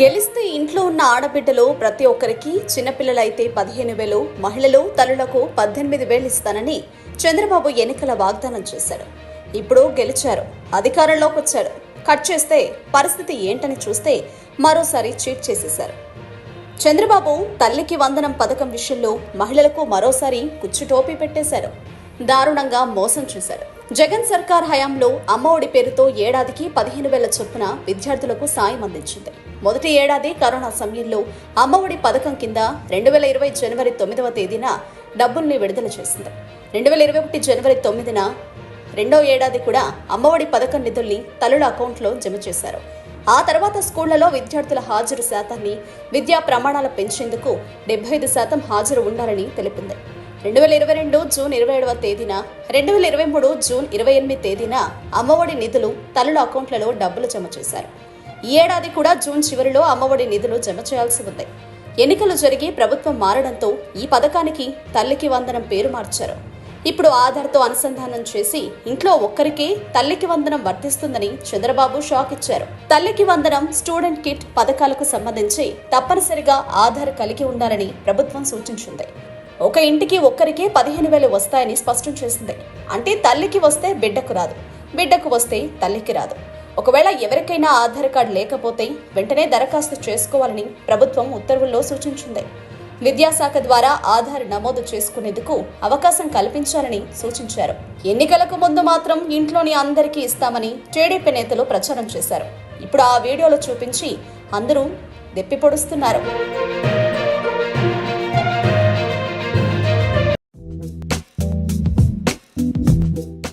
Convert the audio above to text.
గెలిస్తే ఇంట్లో ఉన్న ఆడబిడ్డలో ప్రతి ఒక్కరికి చిన్నపిల్లలైతే పదిహేను వేలు మహిళలు తల్లులకు పద్దెనిమిది వేలు ఇస్తానని చంద్రబాబు ఎన్నికల వాగ్దానం చేశారు. ఇప్పుడు గెలిచారు అధికారంలోకి వచ్చారు. కట్ చేస్తే పరిస్థితి ఏంటని చూస్తే మరోసారి చీట్ చేసేశారు. చంద్రబాబు తల్లికి వందనం పథకం విషయంలో మహిళలకు మరోసారి కుచ్చుటోపీ పెట్టేశారు. దారుణంగా మోసం చేశారు. జగన్ సర్కార్ హయాంలో అమ్మఒడి పేరుతో ఏడాదికి పదిహేను వేల చొప్పున విద్యార్థులకు సాయం అందించింది. మొదటి ఏడాది కరోనా సమయంలో అమ్మఒడి పథకం కింద రెండు వేల ఇరవై జనవరి తొమ్మిదవ తేదీన డబ్బుల్ని విడుదల చేసింది. రెండు వేల ఇరవై ఒకటి జనవరి తొమ్మిదిన రెండో ఏడాది కూడా అమ్మఒడి పథకం నిధుల్ని తల్లుల అకౌంట్లో జమ చేశారు. ఆ తర్వాత స్కూళ్ళలో విద్యార్థుల హాజరు శాతాన్ని విద్యా ప్రమాణాలు పెంచేందుకు డెబ్బై ఐదు శాతం హాజరు ఉండాలని తెలిపింది. రెండు వేల ఇరవై రెండు జూన్ ఇరవై ఏడవ తేదీన రెండు వేల ఇరవై మూడు జూన్ ఇరవై ఎనిమిది తేదీన అమ్మఒడి నిధులు తల్లుల అకౌంట్లలో డబ్బులు జమ చేశారు. ఈ ఏడాది కూడా జూన్ చివరిలో అమ్మఒడి నిధులు జమ చేయాల్సి ఉంది. ఎన్నికలు జరిగి ప్రభుత్వం మారడంతో ఈ పథకానికి తల్లికి వందనం పేరు మార్చారు. ఇప్పుడు ఆధార్తో అనుసంధానం చేసి ఇంట్లో ఒక్కరికే తల్లికి వందనం వర్తిస్తుందని చంద్రబాబు షాక్ ఇచ్చారు. తల్లికి వందనం స్టూడెంట్ కిట్ పథకాలకు సంబంధించి తప్పనిసరిగా ఆధార్ కలిగి ఉండాలని ప్రభుత్వం సూచించింది. ఒక ఇంటికి ఒక్కరికే పదిహేను వేలు వస్తాయని స్పష్టం చేసింది. అంటే తల్లికి వస్తే బిడ్డకు రాదు. బిడ్డకు వస్తే తల్లికి రాదు. ఒకవేళ ఎవరికైనా ఆధార్ కార్డు లేకపోతే వెంటనే దరఖాస్తు చేసుకోవాలని ప్రభుత్వం ఉత్తర్వుల్లో సూచించింది. విద్యాశాఖ ద్వారా ఆధార్ నమోదు చేసుకునేందుకు అవకాశం కల్పించాలని సూచించారు. ఎన్నికలకు ముందు మాత్రం ఇంట్లోని అందరికీ ఇస్తామని టీడీపీ నేతలు ప్రచారం చేశారు. ఇప్పుడు ఆ వీడియోలు చూపించి అందరూ దెప్పి పొడుస్తున్నారు.